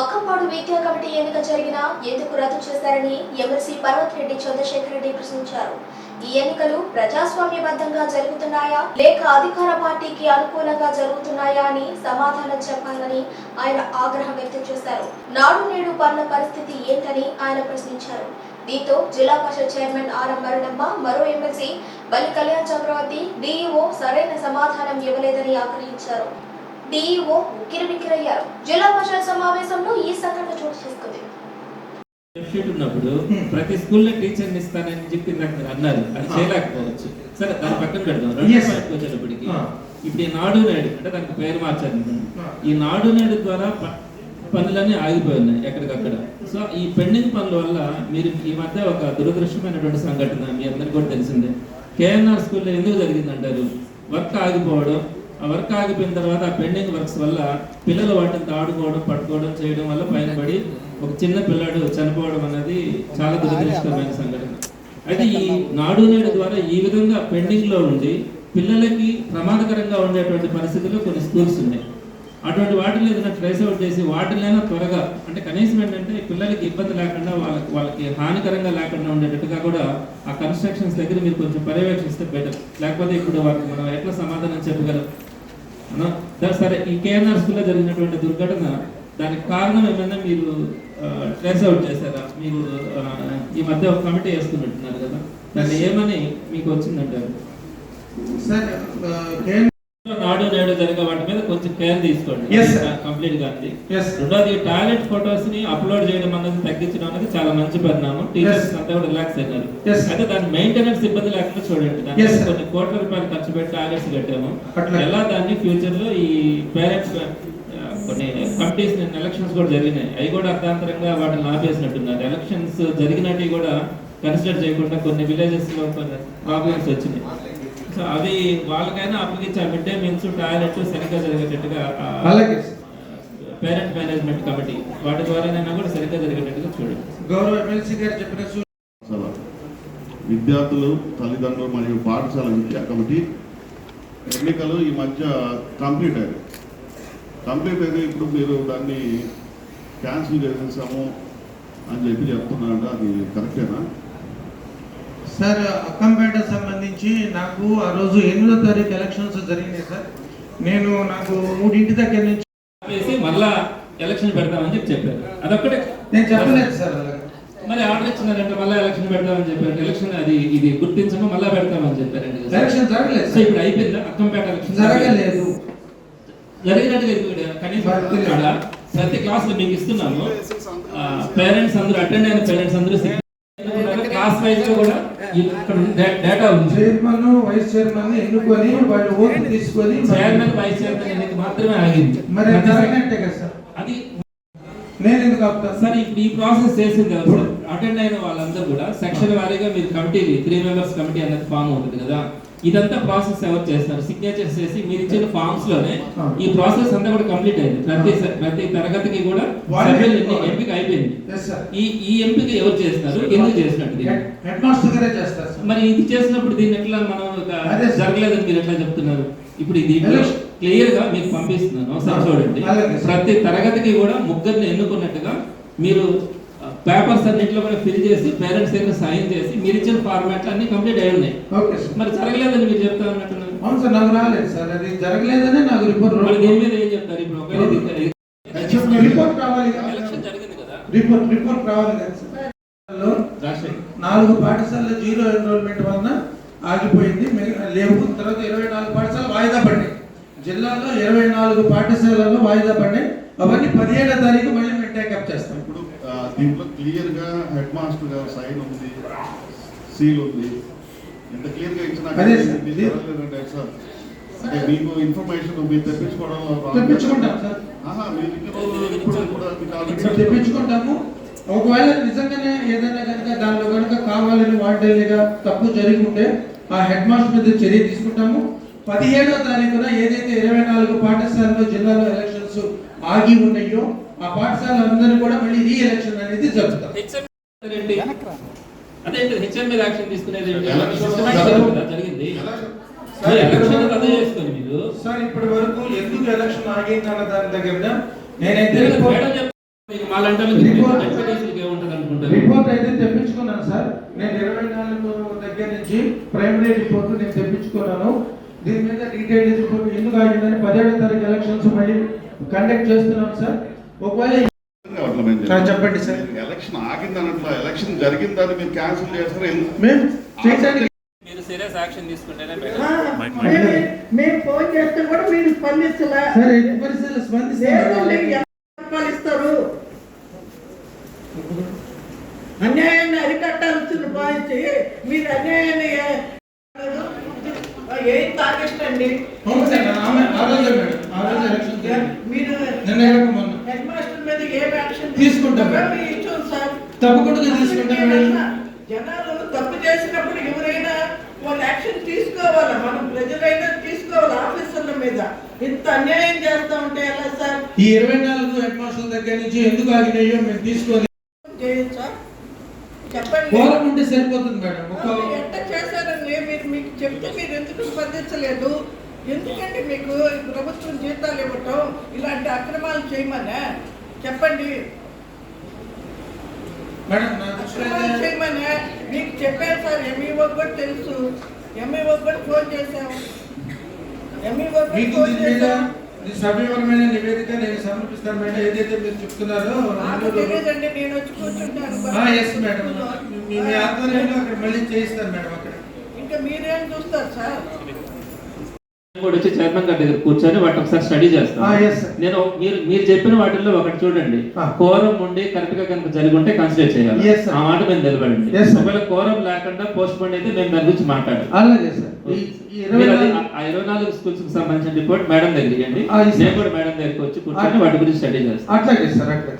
అక్కంపాడు విద్యా కమిటీ ఎన్నిక జరిగినా ఎందుకు రద్దు చేశారని ఎమ్మెల్సీ పర్వత్ రెడ్డి చంద్రశేఖర్ రెడ్డి ప్రశ్నించారు. ఈ ఎన్నికలు ప్రజాస్వామ్యబద్ధంగా జరుగుతున్నాయా? లేక అధికార పార్టీకి అనుకూలంగా జరుగుతున్నాయా అని సమాధానం చెప్పాలని ఆయన ఆగ్రహం వ్యక్తం చేశారు. నాడు నేడు పనుల పరిస్థితి ఏంటని ఆయన ప్రశ్నించారు. దీంతో జిల్లా పరిషత్ చైర్మన్ ఆర్ఎం మరణమ్మ మరో ఎమ్మెల్సీ బలి కళ్యాణ్ చక్రవర్తి డిఈఓ సరైన సమాధానం ఇవ్వలేదని ఆగ్రహించారు. డిఈఓ ఉక్కిరిబిక్కిరయ్యారు జిల్లా పరిషత్ సమావేశంలో ఈ సంఘటన చోటు చేసుకుంది. షీట్ ఉన్నప్పుడు ప్రతి స్కూల్లో టీచర్ని ఇస్తానని చెప్పి నాకు మీరు అన్నారు. అది చేయలేకపోవచ్చు. సరే దాని పక్కన పెడదాం. రెండో. పాయింట్కి వచ్చేటప్పటికి. ఇప్పుడు ఈ నాడు నేడు అంటే దానికి పేరు మార్చారు. ఈ నాడు నేడు ద్వారా ప- పనులన్నీ ఆగిపోయి ఉన్నాయి ఎక్కడికక్కడ. సో ఈ పెండింగ్ పనుల వల్ల మీరు ఈ మధ్య ఒక దురదృష్టమైనటువంటి సంఘటన మీ అందరికీ కూడా తెలిసిందే. కేఎన్ఆర్ స్కూల్లో ఎందుకు జరిగిందంటారు? వర్క్ ఆగిపోవడం ఆ వర్క్ ఆగిపోయిన తర్వాత ఆ పెండింగ్ వర్క్స్ వల్ల పిల్లలు వాటిని ఆడుకోవడం పట్టుకోవడం చేయడం వల్ల పైన పడి ఒక చిన్న పిల్లాడు చనిపోవడం అనేది చాలా దురదృష్టమైన సంఘటన. అయితే ఈ నాడు నేడు ద్వారా ఈ విధంగా పెండింగ్లో ఉండి పిల్లలకి ప్రమాదకరంగా ఉండేటువంటి పరిస్థితుల్లో కొన్ని స్కూల్స్ ఉన్నాయి. అటువంటి వాటిని ఏదైనా ట్రేస్ అవుట్ చేసి వాటినైనా త్వరగా అంటే కనీసం ఏంటంటే పిల్లలకి ఇబ్బంది లేకుండా వాళ్ళకి వాళ్ళకి హానికరంగా లేకుండా ఉండేటట్టుగా కూడా ఆ కన్స్ట్రక్షన్స్ దగ్గర మీరు కొంచెం పర్యవేక్షిస్తే బెటర్. లేకపోతే ఇప్పుడు వాళ్ళకి మనం ఎట్లా సమాధానం చెప్పగలం? సరే ఈ కేఎన్ఆర్ స్కూల్లో జరిగినటువంటి దుర్ఘటన దానికి కారణం ఏమైనా మీరు ట్రేస్ అవుట్ చేశారా? మీరు ఈ మధ్య ఒక కమిటీ వేస్తున్నట్టున్నారు కదా దాన్ని ఏమని మీకు వచ్చిందంటారు? నాడు నేడు జరిగే వాటి కొంచెం కేర్ తీసుకోండి. కంప్లీట్గా. రెండోది టాయిలెట్ ఫొటోస్ని అప్లోడ్ చేయడం అనేది తగ్గించడం అనేది చాలా మంచి పరిణామం టీచర్స్. అంతా కూడా రిలాక్స్ అయినారు. అయితే దాని మెయింటెనెన్స్ ఇబ్బంది లేకుండా చూడండి. కొన్ని కోట్ల రూపాయలు ఖర్చు పెట్టి టాయిలెట్స్ కట్టాము. ఎలా దాన్ని ఫ్యూచర్లో ఈ పేరెంట్స్ కొన్ని కమిటీస్ ఎలక్షన్స్ కూడా జరిగినాయి అవి కూడా అర్థాంతరంగా వాటిని ఆపేసినట్టున్నారు ఎలక్షన్స్ జరిగినట్టు కూడా కన్సిడర్ చేయకుండా కొన్ని విలేజెస్లో కొన్ని ప్రాబ్లమ్స్ వచ్చినాయి సో అవి వాళ్ళకైనా అప్పగించి ఆ మిడ్ డే మీల్స్ టాయిలెట్ సరిగ్గా జరిగేటట్టుగా అలాగే. పేరెంట్ మేనేజ్మెంట్ కమిటీ వాటి ద్వారానైనా కూడా సరిగ్గా జరిగేటట్టుగా చూడండి. గౌరవ ఎమ్మెల్సీ గారు చెప్పిన విద్యార్థులు తల్లిదండ్రులు మరియు పాఠశాల విద్యా కమిటీ ఎన్నికలు ఈ మధ్య కంప్లీట్ అయ్యాయి. కంప్లీట్ అయితే ఇప్పుడు మీరు దాన్ని క్యాన్సిల్ చేసేసాము అని చెప్పి చెప్తున్నారంటే. అది కరెక్టేనా? సార్ అక్కంపేట సంబంధించి నాకు ఆ రోజు ఎనిమిదో తారీఖు ఎలక్షన్స్ జరిగినాయి సార్. నేను నాకు మూడింటి దగ్గర నుంచి ఆపేసి మళ్ళా ఎలక్షన్ పెడతామని చెప్పి చెప్పారు. అదొక్కటే. నేను చెప్పలేదు సార్ మరి ఆర్డర్ ఇచ్చినారంటే మళ్ళీ ఎలక్షన్ పెడతామని చెప్పారు. ఎలక్షన్ అది ఇది గుర్తించము మళ్ళా పెడతామని చెప్పారండి. ఎలక్షన్ జరగలేదు సో సార్ ఇప్పుడు అయిపోయిందా? అక్కంపేట ఎలక్షన్ జరగలేదు. జరిగినట్టుగా ఇప్పుడు కనీసం ప్రతి క్లాస్లో మీకు ఇస్తున్నాము. పేరెంట్స్ అందరూ అటెండ్ అయిన పేరెంట్స్ అందరూ క్లాస్ వైజ్గా కూడా ఇక్కడ డేటా ఉంది. చైర్మన్ వైస్ చైర్మన్ ఎన్నుకొని వాళ్ళు ఓటు తీసుకొని చైర్మన్ వైస్ చైర్మన్ ఎన్నిక మాత్రమే ఆగింది. మరి జరగనట్టే కదా సార్. అది నేను ఎందుకు ఆపుతాను? సార్ ఇప్పుడు ఈ ప్రాసెస్ చేసింది కదా సార్. అటెండ్ అయిన వాళ్ళందరూ కూడా సెక్షన్ వారీగా మీరు కమిటీ త్రీ మెంబర్స్ కమిటీ అనేది ఫామ్ ఉంటుంది కదా. ఇదంతా ప్రాసెస్ ఎవరు చేస్తారు? సిగ్నేచర్స్ చేసి మీరు ఇచ్చిన ఫామ్స్లోనే ఈ ప్రాసెస్ అంతా కూడా కంప్లీట్ అయింది. ప్రతి ప్రతి తరగతికి కూడా సభ్యులు. ఎంపిక అయిపోయింది. ఈ ఈ ఎంపిక ఎవరు చేస్తున్నారు ఎందుకు చేసినట్టు దీన్ని? హెడ్ మాస్టర్ గారే చేస్తారు మరి ఇది చేసినప్పుడు దీన్ని ఎట్లా మనం. జరగలేదని మీరు ఎట్లా చెప్తున్నారు? ఇప్పుడు ఇది క్లియర్గా మీకు పంపిస్తున్నాను. ఒకసారి చూడండి. ప్రతి తరగతికి కూడా ముగ్గురిని ఎన్నుకున్నట్టుగా మీరు పేపర్స్ అన్నింటిలో కూడా ఫిల్ చేసి పేరెంట్స్ దగ్గర సైన్ చేసి మీరు ఇచ్చిన ఫార్మాట్ అన్ని కంప్లీట్ అయి ఉన్నాయి. Okay sir. మరి జరగలేదని మీరు చెప్తా ఉన్నట్టున్నారు. అవును సార్ నాకు రాలేదు సార్. అది జరగలేదనే నాకు రిపోర్ట్ మరి దీని మీద ఏం చెప్తారు? ఇప్పుడు ఒకవేళ రిపోర్ట్ రావాలి. ఎలక్షన్ జరిగింది కదా. రిపోర్ట్ రిపోర్ట్ రావాలి కదా సార్. నాలుగు పాఠశాలలు జీరో ఎన్రోల్మెంట్ వలన ఆగిపోయింది. లేవు. తర్వాత ఇరవై నాలుగు పాఠశాలలు వాయిదా పడ్డాయి. జిల్లాలో ఇరవై నాలుగు పాఠశాలల్లో వాయిదా పడ్డాయి. అవన్నీ పదిహేడో తారీఖు మళ్ళీ టేకప్ చేస్తాం. ఇప్పుడు దీంట్లో క్లియర్గా హెడ్ మాస్టర్ గారు సైన్ ఉంది సీల్ ఉంది. ఇంత క్లియర్గా ఇచ్చిన సార్. అంటే మీకు ఇన్ఫర్మేషన్ మీరు తెప్పించుకోవడంలో. తెప్పించుకుంటాం సార్. ఆహా, మీరు ఇన్ని రోజులు ఇప్పుడు కూడా తెప్పించుకుంటాము. ఒకవేళ నిజంగానే ఏదైనా కనుక దానిలో కనుక కావాలని వాడేదిగా తప్పు జరిగి ఉంటే ఆ హెడ్ మాస్టర్ మీద చర్య తీసుకుంటాము. పదిహేడో తారీఖున ఏదైతే ఇరవై నాలుగు పాఠశాలలో జిల్లాలో ఎలక్షన్స్ ఆగి ఉన్నాయో ఆ పాఠశాలందరూ కూడా మళ్ళీ రీ ఎలక్షన్ అనేది జరుపుతాం ఏంటి? అదేంటి? హెచ్ఎం మీద యాక్షన్ తీసుకునేది జరగదు. సార్, ఇప్పటి వరకు ఎందుకు ఎలక్షన్ దాని దగ్గర నేనైతే రిపోర్ట్ అయితే తెప్పించుకున్నాను సార్. నేను ఇరవై నాలుగు దగ్గర నుంచి ప్రైమరీ రిపోర్ట్ నేను తెప్పించుకున్నాను. దీని మీద డీటెయిల్ రిపోర్ట్ ఎందుకు ఆగిందని పదిహేడో తారీఖు ఎలక్షన్స్ మళ్ళీ కండక్ట్ చేస్తున్నాం సార్. ఒకవేళ చెప్పండి సార్. ఎలక్షన్ ఆగింది అన్నట్లు ఎలక్షన్ జరిగిందని మీరు క్యాన్సిల్ చేస్తారు? మేము చేయడానికి మీరు సీరియస్ యాక్షన్ తీసుకుంటేనే మేము- ఫోన్ చేస్తే కూడా మీరు స్పందించలే సార్ ఎట్టి పరిస్థితుల్లో లేదండి, స్పందిస్తాను ఎంత రూపాయలు ఇస్తారు అన్యాయాన్ని అరికట్టాల్సిన భావించి మీరు అన్యాయాన్ని ఏ- ఏం తాగిస్తండి అవును సార్ ఆమె ఆ రోజే మేడం ఆ రోజు ఎలక్షన్ జరిగింది. మీరు నిన్న కాక మొన్న హెడ్ మాస్టర్ మీద ఏం యాక్షన్ తీసుకుంటాం. తప్పకుండా తీసుకుంటాం జనాలు తప్పు చేసినప్పుడు ఎవరైనా వాళ్ళు యాక్షన్ తీసుకోవాలి? మనం ప్రజలైనా తీసుకోవాలి ఆఫీసర్ల మీద? ఇంత అన్యాయం చేస్తా ఉంటే ఎలా సార్? ఈ ఇరవై నాలుగు హెడ్ మాస్టర్ దగ్గర నుంచి ఎందుకు ఆగినాయో మేము తీసుకోవాలి. చేయొచ్చా చెప్పండి. కోరం ఉంటే సరిపోతుంది మేడం. ఎట్ట చేశారని మీరు మీకు చెప్తే మీరు ఎందుకు స్పందించలేదు? ఎందుకంటే మీకు ప్రభుత్వం జీతాలు ఇవ్వటం? ఇలాంటి అక్రమాలు చేయమనే? చెప్పండి. మేడం నా దృష్టిలో అక్రమాలు అయితే చేయమనే మీకు చెప్పాను సార్ ఎంఈఓ కూడా తెలుసు. ఎంఈఓ కూడా ఫోన్ చేశాం ఎంఈఓ మీకు ఫోన్ దీని మీద చేశాం ఈ సభ్యపరమైన నివేదిక నేను సమర్పిస్తాను మేడం. ఏదైతే మీరు చెప్తున్నారో ఎస్ మేడం. మీ మీ ఆధ్వర్యంలో అక్కడ మళ్ళీ చేయిస్తాను మేడం అక్కడ. ఇంకా మీరేం చూస్తారు సార్? కూడా వచ్చి చైర్మన్ గారి దగ్గర కూర్చొని వాటిని ఒకసారి స్టడీ చేస్తాను. నేను మీరు మీరు చెప్పిన వాటిల్లో ఒకటి చూడండి. కోరం ఉండి కరెక్ట్గా కనుక జరిగి ఉంటే కన్సిడర్ చేయాలి. ఆ మాట మేము నిలబడండి. ఒకవేళ కోరం లేకుండా పోస్ట్ పోన్ అయితే మేము దాని గురించి మాట్లాడాలి ఆ ఇరవై నాలుగు స్కూల్స్కి సంబంధించిన రిపోర్ట్ మేడం దగ్గర ఇవ్వండి. ఆ, yes, sir. నేను కూడా మేడం దగ్గరికి వచ్చి కూర్చొని వాటి గురించి స్టడీ చేస్తాను. అట్లాగే సార్ అట్లాగే.